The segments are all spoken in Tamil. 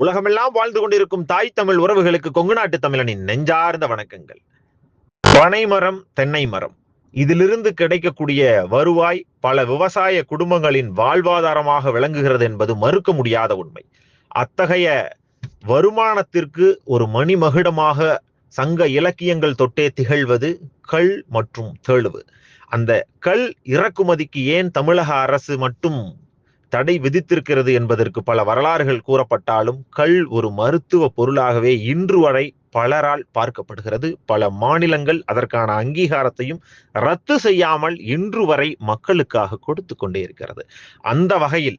உலகமெல்லாம் வாழ்ந்து கொண்டிருக்கும் தாய் தமிழ் உறவுகளுக்கு கொங்கு நாட்டு தமிழனின் நெஞ்சார்ந்த வணக்கங்கள். பனைமரம் தென்னை மரம். இதிலிருந்து கிடைக்கக்கூடிய வருவாய் பல விவசாய குடும்பங்களின் வாழ்வாதாரமாக விளங்குகிறது என்பது மறுக்க முடியாத உண்மை. அத்தகைய வருமானத்திற்கு ஒரு மணிமகுடமாக சங்க இலக்கியங்கள் தொட்டே திகழ்வது கள் மற்றும் தேழுவு அந்த கல் இறக்குமதிக்கு ஏன் தமிழக அரசு மட்டும் தடை விதித்திருக்கிறது என்பதற்கு பல வரலாறுகள் கூறப்பட்டாலும் கள் ஒரு மருத்துவ பொருளாகவே இன்று வரை பலரால் பார்க்கப்படுகிறது. பல மாநிலங்கள் அதற்கான அங்கீகாரத்தையும் ரத்து செய்யாமல் இன்று வரை மக்களுக்காக கொடுத்து கொண்டே இருக்கிறது. அந்த வகையில்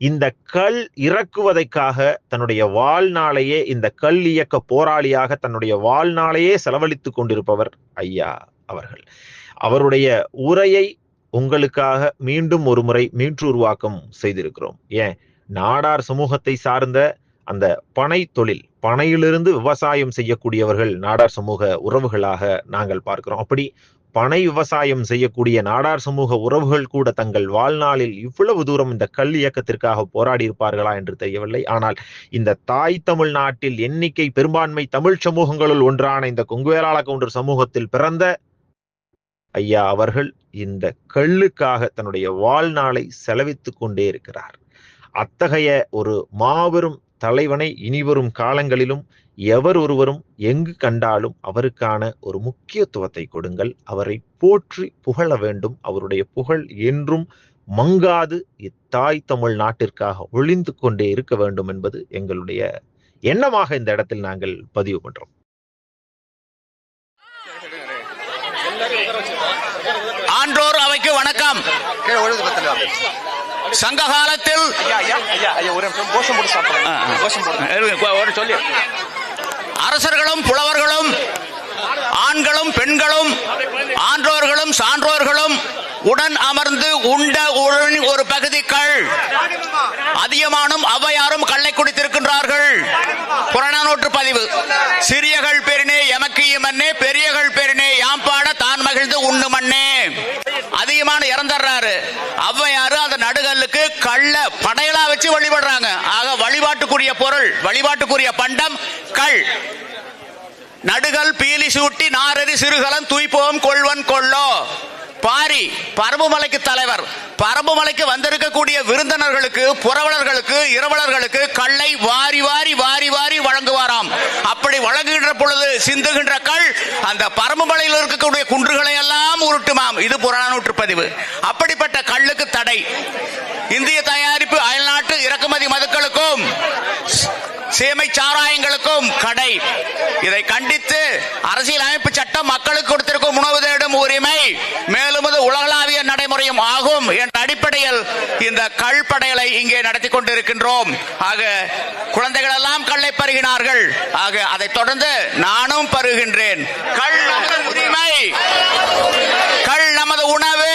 இந்த கல் இறக்குவதைக்காக தன்னுடைய வாழ்நாளையே இந்த கல் இயக்க போராளியாக தன்னுடைய வாழ்நாளையே செலவழித்துக் கொண்டிருப்பவர் ஐயா அவர்கள். அவருடைய உரையை உங்களுக்காக மீண்டும் ஒரு முறை மீட்டுருவாக்கம் செய்திருக்கிறோம். ஏன்? நாடார் சமூகத்தை சார்ந்த அந்த பனை தொழில் பனையிலிருந்து விவசாயம் செய்யக்கூடியவர்கள் நாடார் சமூக உறவுகளாக நாங்கள் பார்க்கிறோம். அப்படி பனை விவசாயம் செய்யக்கூடிய நாடார் சமூக உறவுகள் கூட தங்கள் வாழ்நாளில் இவ்வளவு தூரம் இந்த கல் இயக்கத்திற்காக போராடி இருப்பார்களா என்று தெரியவில்லை. ஆனால் இந்த தாய் தமிழ் நாட்டில் எண்ணிக்கை பெரும்பான்மை தமிழ் சமூகங்களுள் ஒன்றான இந்த கொங்குவேலாள கவுண்டர் சமூகத்தில் பிறந்த ஐயா அவர்கள் இந்த கல்லுக்காக தன்னுடைய வாழ்நாளை செலவித்து கொண்டே இருக்கிறார். அத்தகைய ஒரு மாபெரும் தலைவனை இனிவரும் காலங்களிலும் எவர் ஒருவரும் எங்கு கண்டாலும் அவருக்கான ஒரு முக்கியத்துவத்தை கொடுங்கள். அவரை போற்றி புகழ வேண்டும். அவருடைய புகழ் என்றும் மங்காது. இத்தாய் தமிழ் நாட்டிற்காக ஒளிந்து கொண்டே இருக்க வேண்டும் என்பது எங்களுடைய எண்ணமாக இந்த இடத்தில் நாங்கள் பதிவு பண்றோம். ஆன்றோர் அவைக்கு வணக்கம். சங்க காலத்தில் அரசர்களும் புலவர்களும் ஆண்களும் பெண்களும் ஆன்றோர்களும் சான்றோர்களும் உடன் அமர்ந்து உண்ட உடன் ஒரு பகுதிகள் அதிகமானும் அவ்வையாரும் கள்ளை குடித்திருக்கின்றார்கள். புறநானூற்று பதிவு. சிறியகள் பெருனே எமக்கு மண்ணே பெரியகள் பெருனே யாம் பாட தான் மகிழ்ந்து உண்ணு தைரியமான அதிகமான இறந்துடுறாரு ஔவையாரு அந்த நடுகல்லுக்கு கள்ள படையலா வச்சு வழிபடுறாங்க. ஆக வழிபாட்டுக்குரிய பொருள் வழிபாட்டுக்குரிய பண்டம் கள் நடுகள் பீலி சூட்டி நாரரி சிறுகலன் தூய்ப்போம் கொள்வன் கொள்ளோ பாரி பரம்புமலைக்கு தலைவர். பரம்புமலைக்கு வந்திருக்கக்கூடிய விருந்தினர்களுக்கு புறவலர்களுக்கு இரவலர்களுக்கு கல்லை வாரி வாரி வாரி வாரி வழங்குவாராம். அப்படி வழங்குகின்ற பொழுது சிந்துகின்ற கல் அந்த பரம்புமலையில் இருக்கக்கூடிய குன்றுகளை எல்லாம் உருட்டுமாம். இது புறநானூற்று பதிவு அப்படிப்பட்ட கல்லுக்கு தடை. இந்திய தயாரிப்பு அயல்நாட்டு இறக்குமதி மதுக்களுக்கும் சேமை சாராயங்களுக்கும் கடை. இதை கண்டித்து அரசியல் அமைப்பு சட்டம் மக்களுக்கு கொடுத்திருக்கும் உணவு தேடும் உரிமை மேலும் அது உலகளாவிய நடைமுறையும் ஆகும் என்ற அடிப்படையில் இந்த கல்படையலை இங்கே நடத்தி கொண்டிருக்கின்றோம். ஆக குழந்தைகள் எல்லாம் கல்லை பருகினார்கள். ஆக அதை தொடர்ந்து நானும் பருகின்றேன். கள் நமது உரிமை. கள் நமது உணவு.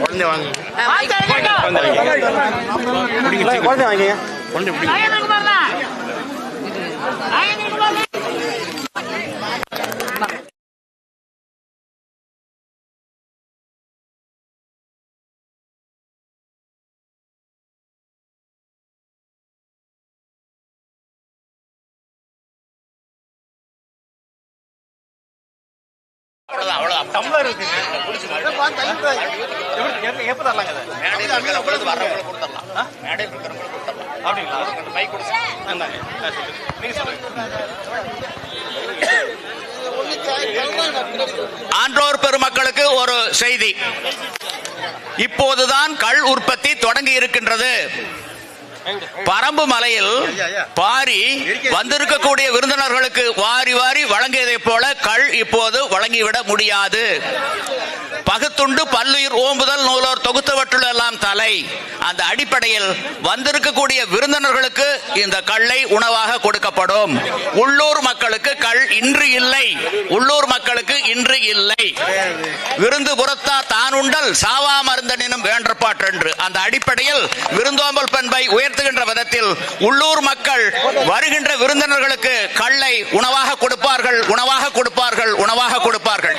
குழந்தை வாங்க. குழந்தை வாங்க குழந்தை பிடிங்க அவ்வளவுதான் அவ்வளவுதான். டம்ளர் இருக்குங்க எப்படி எப்ப தரலாங்க அதை மேடையில் இருக்கிறவங்களுக்கு வர்றவங்களுக்கு கொடுத்துடலாம் மேடையில் இருக்கிறவங்களுக்கு கொடுத்துடலாம் அப்படிங்களா? அந்த மைக் கொடுத்து இந்தாங்க. நான் சொல்லுங்க. நீங்க சொல்லுங்க. ஆன்றோர் பெருமக்களுக்கு ஒரு செய்தி. இப்போதுதான் கள் உற்பத்தி தொடங்கி இருக்கின்றது. பரம்பு மலையில் பாரி வந்திருக்கக்கூடிய விருந்தினர்களுக்கு வாரி வாரி வழங்கியதைப் போல கள் இப்போது வழங்கிவிட முடியாது. பகுத்துண்டு பல்லுயிர் ஓம்புதல் நூலோர் தொகுத்தவற்றுள்ள எல்லாம் தலை. அந்த அடிப்படையில் வந்திருக்கக்கூடிய விருந்தினர்களுக்கு இந்த கல்லை உணவாக கொடுக்கப்படும். உள்ளூர் மக்களுக்கு கள் இன்று இல்லை. உள்ளூர் மக்களுக்கு இன்று இல்லை. விருந்து புறத்தா தானுண்டல் சாவா மருந்தனினும் வேண்டற்பாற்றென்று. அந்த அடிப்படையில் விருந்தோம்பல் பண்பை உயர்த்துகின்ற விதத்தில் உள்ளூர் மக்கள் வருகின்ற விருந்தினர்களுக்கு கல்லை உணவாக கொடுப்பார்கள் உணவாக கொடுப்பார்கள் உணவாக கொடுப்பார்கள்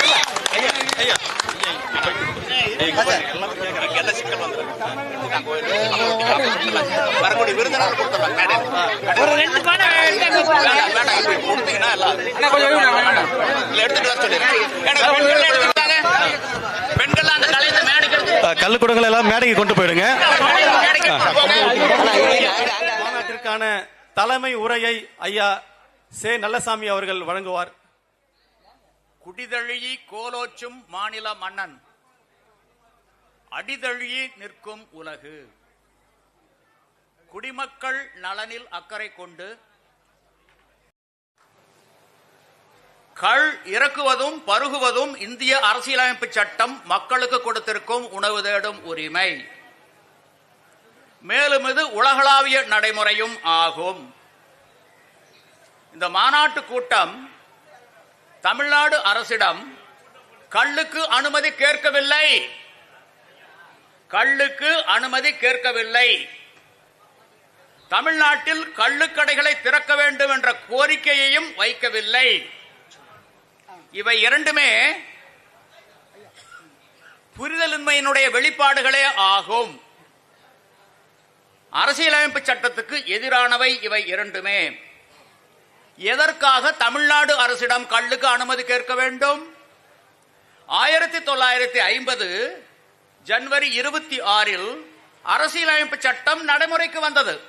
வரக்கூடிய விருந்தினர் ஒரு ரெண்டு பானை கொடுத்தீங்கன்னா எல்லாம் எடுத்துட்டு வர மேடைக்கு எடுத்து- அஹ், கல்லுக்குடங்கள் எல்லாம் மேடைக்கு கொண்டு போயிடுங்க. மாநாட்டிற்கான தலைமை உரையை ஐயா சே. நல்லசாமி அவர்கள் வழங்குவார். குடிதழியி கோலோச்சும் மாநில மன்னன். அடிதழியி நிற்கும் உலகு. குடிமக்கள் நலனில் அக்கறை கொண்டு கள் இறக்குவதும் பருகுவதும் இந்திய அரசியலமைப்பு சட்டம் மக்களுக்கு கொடுத்திருக்கும் உணவு தேடும் உரிமை. மேலும் இது உலகளாவிய நடைமுறையும் ஆகும். இந்த மாநாட்டு கூட்டம் தமிழ்நாடு அரசிடம் கள்ளுக்கு அனுமதி கேட்கவில்லை. கள்ளுக்கு அனுமதி கேட்கவில்லை. தமிழ்நாட்டில் கள்ளுக்கடைகளை திறக்க வேண்டும் என்ற கோரிக்கையையும் வைக்கவில்லை. இவை இரண்டுமே புரிதலின்மையினுடைய வெளிப்பாடுகளே ஆகும். அரசியலமைப்பு சட்டத்துக்கு எதிரானவை இவை இரண்டுமே. எதற்காக தமிழ்நாடு அரசிடம் கல்லுக்கு அனுமதி கேட்க வேண்டும்? ஆயிரத்தி தொள்ளாயிரத்தி ஐம்பது ஜனவரி இருபத்தி ஆறில் அரசியலமைப்பு சட்டம் நடைமுறைக்கு வந்தது.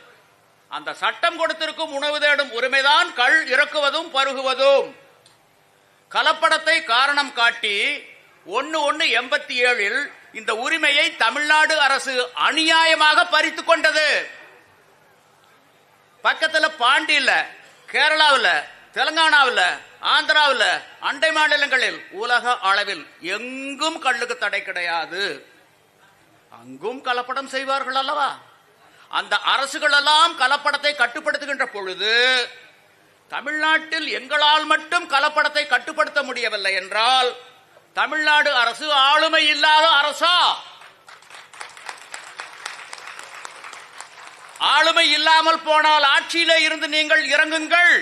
அந்த சட்டம் கொடுத்திருக்கும் உணவு தேடும் உரிமைதான் கள் இறக்குவதும் பருகுவதும். கலப்படத்தை காரணம் காட்டி ஒன்னு ஒன்னு எண்பத்தி ஏழில் இந்த உரிமையை தமிழ்நாடு அரசு அநியாயமாக பறித்து கொண்டது. பக்கத்துல பாண்டியில கேரளாவில் தெலுங்கானாவில் ஆந்திராவில் அண்டை மாநிலங்களில் உலக அளவில் எங்கும் கல்லுக்கு தடை கிடையாது. அங்கும் கலப்படம் செய்வார்கள் அல்லவா? அந்த அரசுகள் எல்லாம் கலப்படத்தை கட்டுப்படுத்துகின்ற பொழுது தமிழ்நாட்டில் எங்களால் மட்டும் கலப்படத்தை கட்டுப்படுத்த முடியவில்லை என்றால் தமிழ்நாடு அரசு ஆளுமை இல்லாத அரசா? ஆளுமை இல்லாமல் போனால் ஆட்சியிலே இருந்து நீங்கள் இறங்குங்கள்.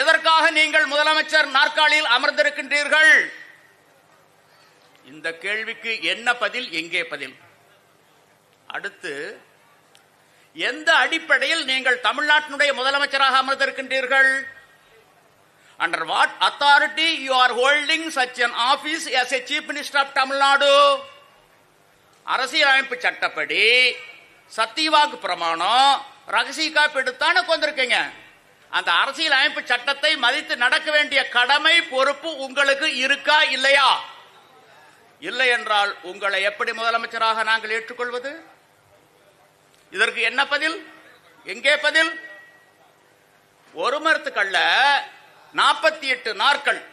எதற்காக நீங்கள் முதலமைச்சர் நாற்காலியில் அமர்ந்திருக்கின்றீர்கள்? இந்த கேள்விக்கு என்ன பதில் எங்கே பதில்? அடுத்து எந்த அடிப்படையில் நீங்கள் தமிழ்நாட்டினுடைய முதலமைச்சராக அமர்ந்திருக்கின்றீர்கள்? Under what authority you are holding such an office as a chief minister of Tamil Nadu அரசியலமைப்பு சட்டப்படி சத்தியவாக்கு பிரமாணம் ரகசிய காப்பீடு தானே கொண்டிருக்கீங்க அந்த அரசியல் அமைப்பு சட்டத்தை மதித்து நடக்க வேண்டிய கடமை பொறுப்பு உங்களுக்கு இருக்கா இல்லையா? இல்லை என்றால் உங்களை எப்படி முதலமைச்சராக நாங்கள் ஏற்றுக்கொள்வது? இதற்கு என்ன பதில்? எங்கே பதில்? ஒரு மரத்துக்கல்ல நாற்பத்தி எட்டு நாட்கள்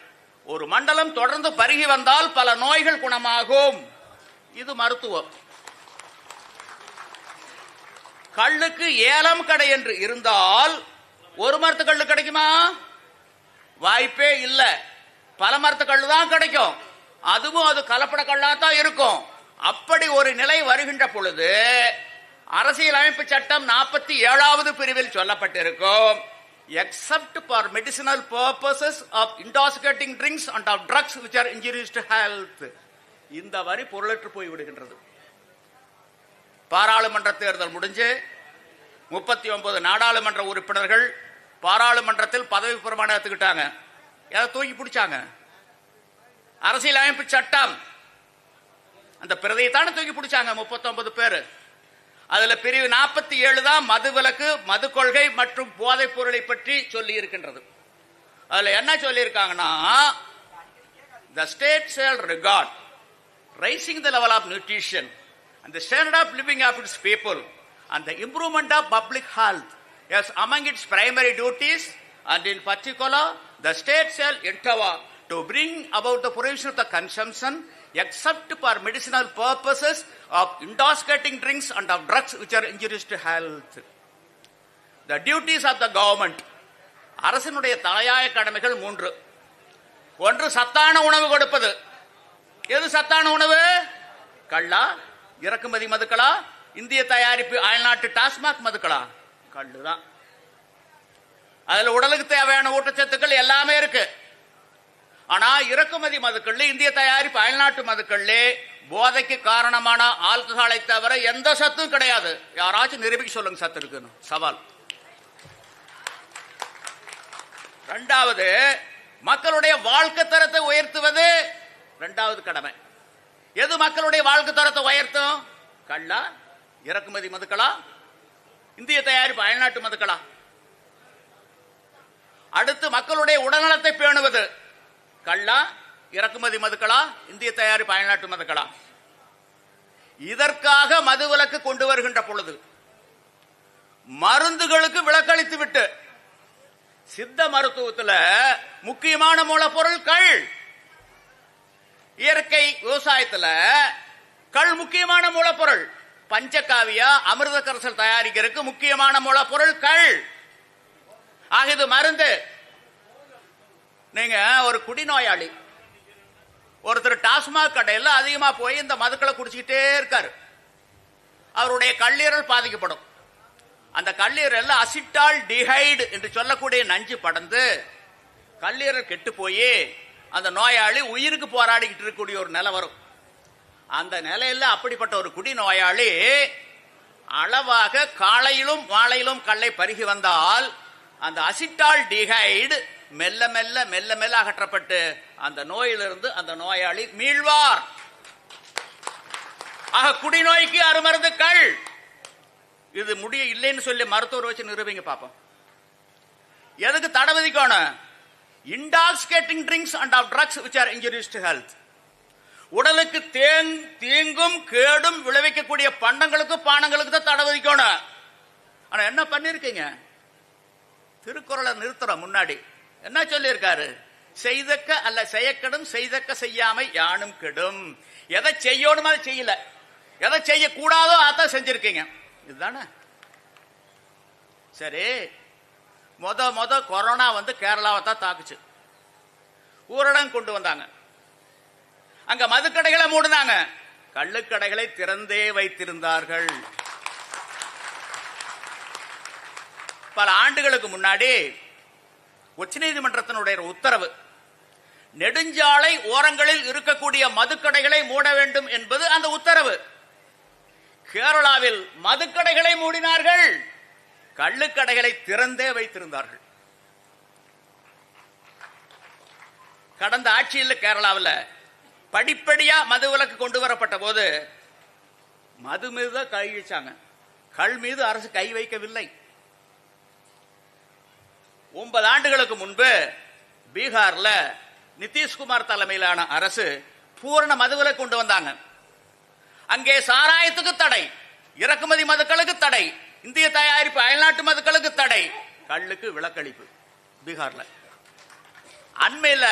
ஒரு மண்டலம் தொடர்ந்து பருகி வந்தால் பல நோய்கள் குணமாகும். இது மருத்துவம். கல்லுக்கு ஏலம் கடை என்று இருந்தால் ஒரு மரத்து கல்லு கிடைக்குமா? வாய்ப்பே இல்ல. பல மரத்து கல்லு தான் கிடைக்கும். அதுவும் அது கலப்பட கல்லா தான் இருக்கும். அப்படி ஒரு நிலை வருகின்ற பொழுது அரசியல் அமைப்பு சட்டம் நாற்பத்தி ஏழாவது பிரிவில் சொல்லப்பட்டிருக்கும். Except for medicinal purposes of intoxicating drinks and of drugs which are injurious to health இந்த வரி பொருளற்று போய் விடுகின்றது. பாராளுமன்ற தேர்தல் முடிஞ்சு முப்பத்தி ஒன்பது நாடாளுமன்ற உறுப்பினர்கள் பாராளுமன்றத்தில் பதவி பிரமாணம் எடுத்துக்கிட்டாங்க. எதை தூக்கி பிடிச்சாங்க. அரசியலமைப்பு சட்டம். அந்த பிரதையை தானே தூக்கி பிடிச்சாங்க 39 பேர். அதுல பிரிவு நாற்பத்தி ஏழு தான் மது விலக்கு மது கொள்கை மற்றும் போதைப் பொருளை பற்றி சொல்லி இருக்கின்றது அதுல என்ன சொல்லியிருக்காங்கன்னா the state shall regard raising the level of nutrition and the standard of living of its people and the improvement of public health as among its primary duties and in particular the state shall endeavor to bring about the prohibition of the consumption except for medicinal purposes of intoxicating drinks and of drugs which are injurious to health. The duties of the government. அரசினுடைய தலையாய கடமைகள் மூன்று. ஒன்று சத்தான உணவு கொடுப்பது. எது சத்தான உணவு? கள்ளா இறக்குமதி மதுக்களா? இந்திய தயாரிப்பு அயல்நாட்டு டாஸ்மாக் மதுக்களா? கள்ளு தான் அதுல உடலுக்கு தேவையான ஊட்டச்சத்துக்கள் எல்லாமே இருக்கு. ஆனா இறக்குமதி மதுக்கள்ல இந்திய தயாரிப்பு அயல்நாட்டு மதுக்கள்ல போதைக்கு காரணமான ஆல்கஹாலை தவிர எந்த சத்தும் கிடையாது. யாராச்சும் நிரூபிக்க சொல்லுங்க சத்து இருக்குன்னு. சவால். ரெண்டாவது மக்களுடைய வாழ்க்கை தரத்தை உயர்த்துவது ரெண்டாவது கடமை. எது மக்களுடைய வாழ்க்கை தரத்தை உயர்த்தும்? கள்ளா இறக்குமதி மதுக்களா? இந்திய தயாரிப்பு அயல்நாட்டு மதுக்களா? அடுத்து மக்களுடைய உடல்நலத்தை பேணுவது. கள்ளா இறக்குமதி மதுக்களா இந்திய தயாரிப்பு அயல்நாட்டு மதுக்களா இதற்காக மது விலக்கு கொண்டு வருகின்ற பொழுது மருந்துகளுக்கு விலக்களித்து விட்டு சித்த மருத்துவத்துல முக்கியமான மூலப்பொருள் கள் இயற்கை விவசாயத்துல கள் முக்கியமான மூலப்பொருள். பஞ்சகாவியா அமிர்த கரசல் தயாரிக்கிறதுக்கு முக்கியமான மூலப்பொருள் கள் ஆக இது மருந்து. நீங்க ஒரு குடிநோயாளி. ஒருத்தர் டாஸ்மாக் கடையில் அதிகமா போய் இந்த மதுக்களை குடிச்சுக்கிட்டே இருக்காரு. அவருடைய கல்லீரல் பாதிக்கப்படும். அந்த கல்லீரல் அசிட்டால் டிஹைடு என்று சொல்லக்கூடிய நஞ்சு படந்து கல்லீரல் கெட்டு போய் அந்த நோயாளி உயிருக்கு போராடிக்கிட்டு இருக்கக்கூடிய ஒரு நிலை வரும். அந்த நிலையில அப்படிப்பட்ட ஒரு குடி நோயாளி அளவாக காலையிலும் மாலையிலும் கல்லை பருகி வந்தால் அந்த அசிட்டால் டிஹைடு மெல்ல மெல்ல மெல்ல மெல்ல அகற்றப்பட்டு அந்த நோயிலிருந்து அந்த நோயாளி மீழ்வார் ஆக குடிநோய்க்கு அருமருந்து கள் இது முடிய இல்லைன்னு சொல்லி மருத்துவர் வச்சு நிரூபிங்க பாப்போம். எதுக்கு தடை விதிக்கணும்? Intoxicating drinks and of drugs which are injurious to health உடலுக்கு தேங் தீங்கும் கேடும் விளைவிக்கக்கூடிய பண்டங்களுக்கு பானங்களுக்கு தான் தடை விதிக்கணும். ஆனா என்ன பண்ணிருக்கீங்க? திருக்குறளை நிறுத்துறோம் முன்னாடி. என்ன சொல்லியிருக்காரு? செய்தக்க அல்ல செய்யக்கெடும் செய்தக்க செய்யாமை யானும் கெடும். எதை செய்யணுமோ அதை செய்யல. எதை செய்யக்கூடாதோ அதான் செஞ்சிருக்கீங்க. இதுதானே? சரி மொத மொத கொரோனா வந்து கேரளாவை தான் தாக்குச்சு. ஊரடங்கு கொண்டு வந்தாங்க. அங்க மதுக்கடைகளை மூடினாங்க. கள்ளுக்கடைகளை திறந்தே வைத்திருந்தார்கள். பல ஆண்டுகளுக்கு முன்னாடி உச்சநீதிமன்றத்தினுடைய உத்தரவு நெடுஞ்சாலை ஓரங்களில் இருக்கக்கூடிய மதுக்கடைகளை மூட வேண்டும் என்பது அந்த உத்தரவு. கேரளாவில் மதுக்கடைகளை மூடினார்கள் கள்ளுக்கடைகளை திறந்தே வைத்திருந்தார்கள். கடந்த ஆட்சியில் கேரளாவில் படிப்படியா மது விலக்கு கொண்டு வரப்பட்ட போது மது மீது தான் கை வச்சாங்க கல் மீது அரசு கை வைக்கவில்லை. ஒன்பது ஆண்டுகளுக்கு முன்பு பீகார்ல நிதிஷ்குமார் தலைமையிலான அரசு பூரண மதுவிலக்கு கொண்டு வந்தாங்க. அங்கே சாராயத்துக்கு தடை இறக்குமதி மதுக்களுக்கு தடை இந்திய தயாரிப்பு அயல்நாட்டு மதுக்களுக்கு தடை கல்லுக்கு விலக்களிப்பு பீகார்ல. அண்மையில்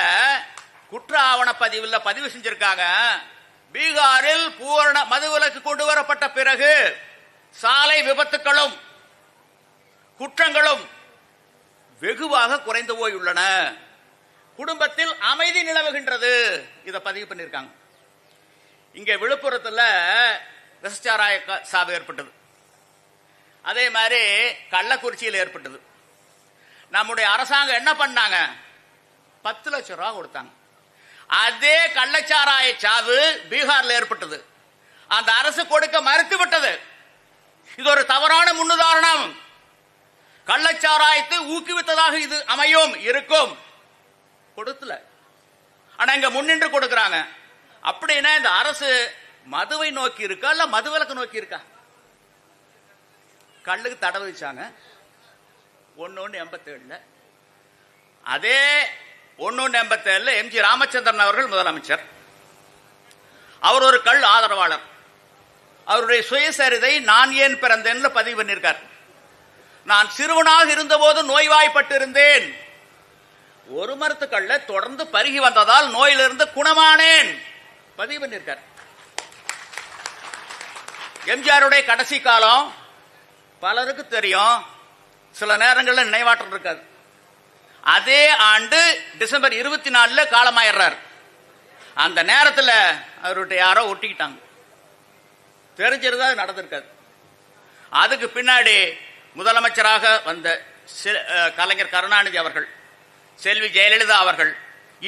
குற்ற ஆவண பதிவில் பதிவு செஞ்சிருக்காங்க. பீகாரில் பூரண மதுவிலக்கு கொண்டு வரப்பட்ட பிறகு சாலை விபத்துகளும் குற்றங்களும் வெகுவாக குறைந்து போயுள்ளன. குடும்பத்தில் அமைதி நிலவுகின்றது. இதை பதிவு பண்ணியிருக்காங்க இங்க விழுப்புரத்தில் விசச்சாராய சாவு ஏற்பட்டது. அதே மாதிரி கள்ளக்குறிச்சியில் ஏற்பட்டது. நம்முடைய அரசாங்கம் என்ன பண்ணாங்க? பத்து லட்சம் ரூபா கொடுத்தாங்க. அதே கள்ளச்சாராய சாவு பீகார்ல ஏற்பட்டது. அந்த அரசு கொடுக்க மறுத்து விட்டது இது ஒரு தவறான முன்னுதாரணம். கள்ளச்சாராயத்தை ஊக்குவித்ததாக இது அமையும் இருக்கும். கொடுத்துல. ஆனா இங்க முன்னின்று கொடுக்கறாங்க. அப்படின்னா இந்த அரசு மதுவை நோக்கி இருக்கா இல்ல மதுவிலக்கு நோக்கி இருக்கா? கல்லுக்கு தடை வச்சாங்க ஒன்னு ஒன்று எண்பத்தேழுல. அதே ஒன்னு ஒன்று எண்பத்தேழுல எம்ஜி ராமச்சந்திரன் அவர்கள் முதலமைச்சர். அவர் ஒரு கல் ஆதரவாளர். அவருடைய சுயசரிதை நான் ஏன் பிறந்தேன்ல பதிவு பண்ணியிருக்கார். நான் சிறுவனாக இருந்தபோது நோய்வாய்ப்பட்டிருந்தேன். ஒரு மரத்துக்கல்ல தொடர்ந்து பருகி வந்ததால் நோயிலிருந்து குணமானேன். பதிவு பண்ணியிருக்கார் எம்ஜிஆருடைய கடைசி காலம் பலருக்கு தெரியும். சில நேரங்களில் நினைவாற்றல் இருக்காது. அதே ஆண்டு டிசம்பர் இருபத்தி நாலுல காலமாயிடுறார். அந்த நேரத்தில் அவர்கிட்ட யாரோ ஒட்டிக்கிட்டாங்க. தெரிஞ்சிருந்தா நடந்திருக்காது. அதுக்கு பின்னாடி முதலமைச்சராக வந்த கலைஞர் கருணாநிதி அவர்கள் செல்வி ஜெயலலிதா அவர்கள்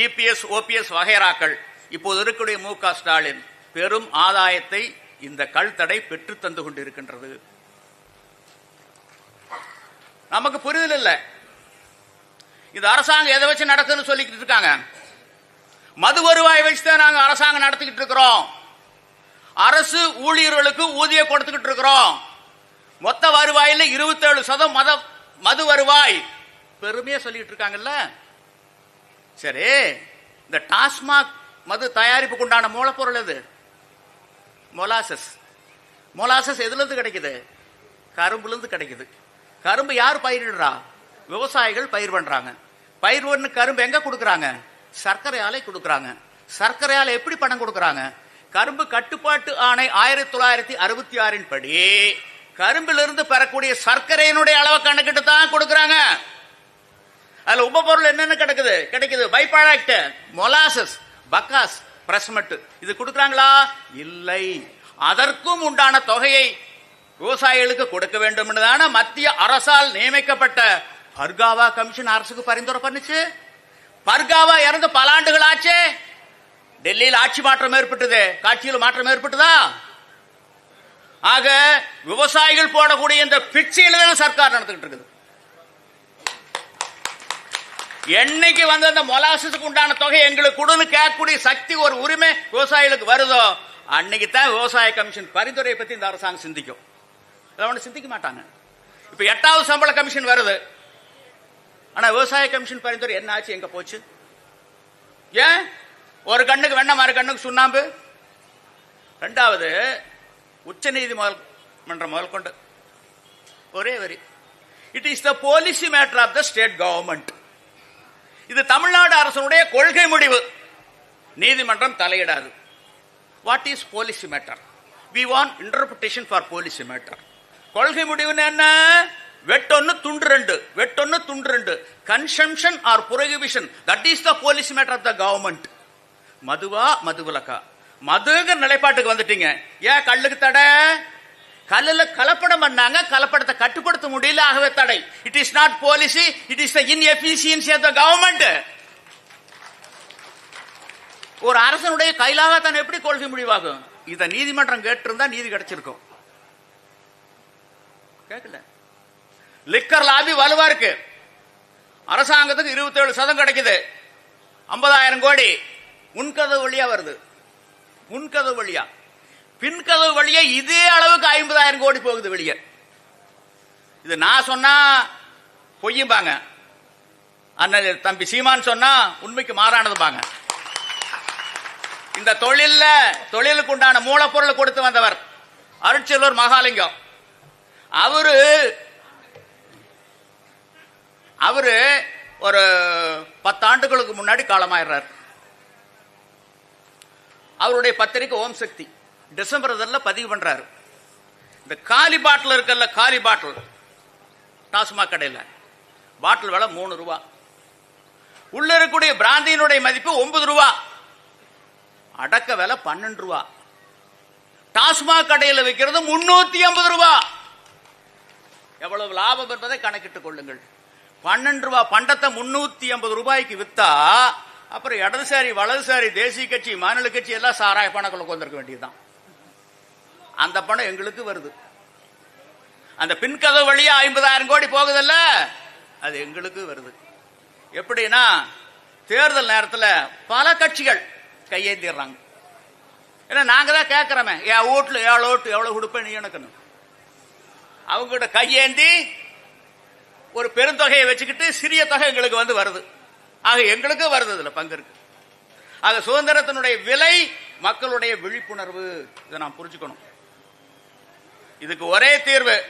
இபிஎஸ் ஓபிஎஸ் வகைராக்கள் இப்போது இருக்கக்கூடிய மு க ஸ்டாலின் பெரும் ஆதாயத்தை இந்த கல் தடை பெற்று தந்து கொண்டிருக்கின்றது. நமக்கு புரிதல் இல்லை. இந்த அரசாங்கம் எதை வச்சு நடக்குதுன்னு சொல்லிக்கிட்டு இருக்காங்க. மது வருவாய் வச்சு தான் நாங்கள் அரசாங்கம் நடத்திக்கிட்டு இருக்கிறோம். அரசு ஊழியர்களுக்கு ஊதியம் கொடுத்துக்கிட்டு இருக்கிறோம். மொத்த வருவாயில இருபத்தேழு சதம் மத மது வருவாய். பெருமையா சொல்லிட்டு இருக்காங்கல்ல? சரி இந்த டாஸ்மாக் மது தயாரிப்புக்கு உண்டான மூலப்பொருள் எது? மொலாசஸ். மொலாசஸ் எதுல இருந்து கிடைக்குது? கரும்புல இருந்து கிடைக்குது. கரும்பு யார் பயிரிடுறா விவசாயிகள் பயிர் பண்றாங்க. பயிர் பண்ண கரும்பு எங்க கொடுக்கறாங்க? சர்க்கரை ஆலை கொடுக்கறாங்க. சர்க்கரை ஆலை எப்படி பணம் கொடுக்கறாங்க? கரும்பு கட்டுப்பாட்டு ஆணை ஆயிரத்தி தொள்ளாயிரத்தி அறுபத்தி ஆறின் படி கரும்பிலிருந்து பெறக்கூடிய சர்க்கரையினுடைய அளவை கணக்கிட்டு தான் கொடுக்கறாங்க. அதுல உபபொருள் என்னென்ன கிடைக்குது? கிடைக்குது. By product molasses bagasse press mud இது கொடுக்கறாங்களா? இல்லை. அதற்கும் உண்டான தொகையை விவசாயிகளுக்கு கொடுக்க வேண்டும் தானே மத்திய அரசால் நியமிக்கப்பட்ட பர்காவா கமிஷன் அரசுக்கு பரிந்துரை பண்ணுச்சு. பர்காவா இறந்து பல ஆண்டுகள் ஆச்சே. டெல்லியில் ஆட்சி மாற்றம் ஏற்பட்டது. காட்சியில் மாற்றம் ஏற்பட்டதா? ஆக விவசாயிகள் போடக்கூடிய இந்த பிச்சையில தானே சர்க்கார் நடந்துகிட்டு இருக்குது. என்னைக்கு வந்து அந்த மொலாசஸுக்கு உண்டான தொகை எங்களுக்கு கொடுன்னு கேட்கக்கூடிய சக்தி ஒரு உரிமை விவசாயிகளுக்கு வருதோ அன்னைக்கு தான் விவசாய கமிஷன் பரிந்துரையை பத்தி இந்த அரசாங்கம் சிந்திக்கும். அதை சிந்திக்க மாட்டாங்க. இப்ப எட்டாவது சம்பள கமிஷன் வருது. ஆனா விவசாய கமிஷன் பரிந்துரை என்ன ஆச்சு எங்க போச்சு? ஏன்? ஒரு கண்ணுக்கு வெண்ண மறு கண்ணுக்கு சுண்ணாம்பு. ரெண்டாவது உச்ச முதல் மன்றம் முதல் கொண்டு. ஒரே வரி. It is the policy matter of the state government இது தமிழ்நாடு அரசனுடைய கொள்கை முடிவு. நீதிமன்றம் தலையிடாது. What is policy matter we want interpretation for policy matter கொள்கை முடிவுன்னு என்ன? வெட்டொன்னு துண்டு ரெண்டு. வெட்டொன்னு துண்டு ரெண்டு. Consumption or prohibition that is the policy matter of the government மதுவா மதுவிலக்கா. மதுங்கிற நிலைப்பாட்டுக்கு வந்துட்டீங்க. ஏன் கல்லுக்கு தடை? கல்லுல கலப்படம் பண்ணாங்க. கலப்படத்தை கட்டுப்படுத்த முடியல ஆகவே தடை. It is not policy it is the inefficiency of the government ஒரு அரசனுடைய கைலாகத்தான் எப்படி கொள்கை முடிவாகும்? இத நீதிமன்றம் கேட்டிருந்தா நீதி கிடைச்சிருக்கும். கேட்கல. லிக்கர் லாபி வலுவா இருக்கு. அரசாங்கத்துக்கு இருபத்தேழு சதம் கிடைக்குது. ஐம்பதாயிரம் கோடி. முன்கதவு வழியா வருது. முன்கதவு வழியா? பின்கதவு வழியா இதே அளவுக்கு ஐம்பதாயிரம் கோடி போகுது வெளியே. இது நான் சொன்னா பொய்யும்பாங்க. அண்ணன் தம்பி சீமான் சொன்னா உண்மைக்கு மாறானதுபாங்க இந்த தொழில்ல தொழிலுக்கு உண்டான மூலப்பொருளை கொடுத்து வந்தவர் அருட்செல்வர் மகாலிங்கம். அவரு அவரு ஒரு பத்தாண்டுகளுக்கு முன்னாடி காலமாயிடுறாரு. அவருடைய பத்திரிக்கை ஓம் சக்தி. டிசம்பர் இதெல்லாம் பதிவு பண்றாரு. இந்த காலி பாட்டில் இருக்கல்ல காலி பாட்டில். டாஸ்மாக் கடையில். பாட்டில் விலை மூணு ரூபா. உள்ள இருக்கக்கூடிய பிராந்தியினுடைய மதிப்பு ஒன்பது ரூபா. அடக்க விலை பன்னெண்டு ரூபா. டாஸ்மாக் கடையில் விற்கிறது முன்னூத்தி ஐம்பது ரூபா. எவ்வளவு லாபம் என்பதை கணக்கிட்டுக் கொள்ளுங்கள். பன்னெண்டு ரூபா பண்டத்தை முன்னூத்தி ஐம்பது ரூபாய்க்கு வித்தா அப்புறம் இடதுசாரி வலதுசாரி தேசிய கட்சி மாநில கட்சி எல்லாம் சாராய பணக்குள்ள கொண்டிருக்க வேண்டியதுதான். அந்த பணம் எங்களுக்கு வருது. அந்த பின்கதவு வழியா ஐம்பதாயிரம் கோடி போகுதல்ல? அது எங்களுக்கு வருது. எப்படின்னா தேர்தல் நேரத்தில் பல கட்சிகள் கையேந்திடுறாங்க ஏன்னா நாங்க தான் கேட்கிறோமே என் வீட்டுல ஏழு ஓட்டு எவ்வளவு கொடுப்பேன் நீ எனக்குன்னு. அவங்க கையேந்தி ஒரு பெருந்தொகையை வச்சுக்கிட்டு சிறிய தொகை எங்களுக்கு வந்து வருது. ஆக எங்களுக்கு வருது இதுல பங்கு இருக்கு. ஆக சுதந்திரத்தினுடைய விலை மக்களுடைய விழிப்புணர்வு. இதை நான் புரிஞ்சுக்கணும். இதுக்கு ஒரே தீர்வு.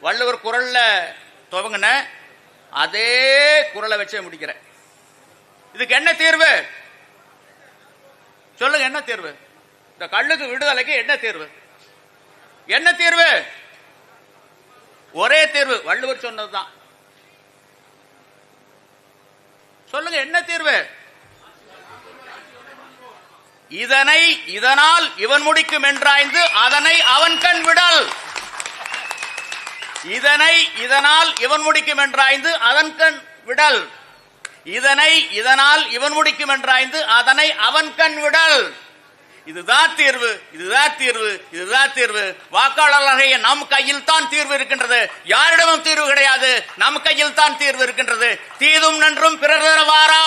வள்ளுவர் குரல்ல துவங்கின அதே குரலை வச்சே முடிக்கிறேன். இதுக்கு என்ன தீர்வு? சொல்லுங்க என்ன தீர்வு? இந்த கல்லுக்கு விடுதலைக்கு என்ன தீர்வு? என்ன தீர்வு? ஒரே தீர்வு. வள்ளுவர் சொன்னதுதான். சொல்லுங்க என்ன தீர்வு? இதனை இதனால் இவன் முடிக்கும் என்றாய்ந்து அதனை அவன் கண் விடல். இதனை இதனால் இவன் முடிக்கும் என்றாய்ந்து அதன் கண் விடல். இதனை இதனால் இவன் முடிக்கும் என்றாய்ந்து அதனை அவன் கண் விடல். இதுதான் தீர்வு இதுதான் தீர்வு இதுதான் தீர்வு. வாக்காளர்களாகிய நம் கையில் தான் தீர்வு இருக்கின்றது. யாரிடமும் தீர்வு கிடையாது. நம் கையில் தான் தீர்வு இருக்கின்றது. தீதும் நன்றும் பிறர் தரவாரா?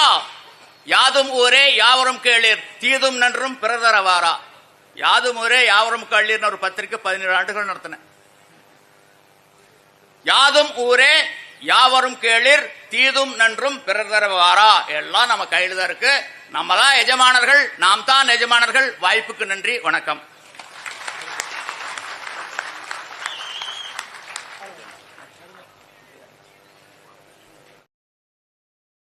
யாதும் ஊரே யாவரும் கேளீர். தீதும் நன்றும் பிறர் தரவாரா? யாதும் ஊரே யாவரும் கேளீர்னு ஒரு பத்திரிக்கை பதினேழு ஆண்டுகள் நடத்தினேன் யாதும் ஊரே யாவரும் கேளிர். தீதும் நன்றும் பிறர் தரவாரா? எல்லாம் நம்ம கையில் தான் இருக்கு. நம்மதான் எஜமானர்கள் நாம் தான் எஜமானர்கள். வாய்ப்புக்கு நன்றி வணக்கம்.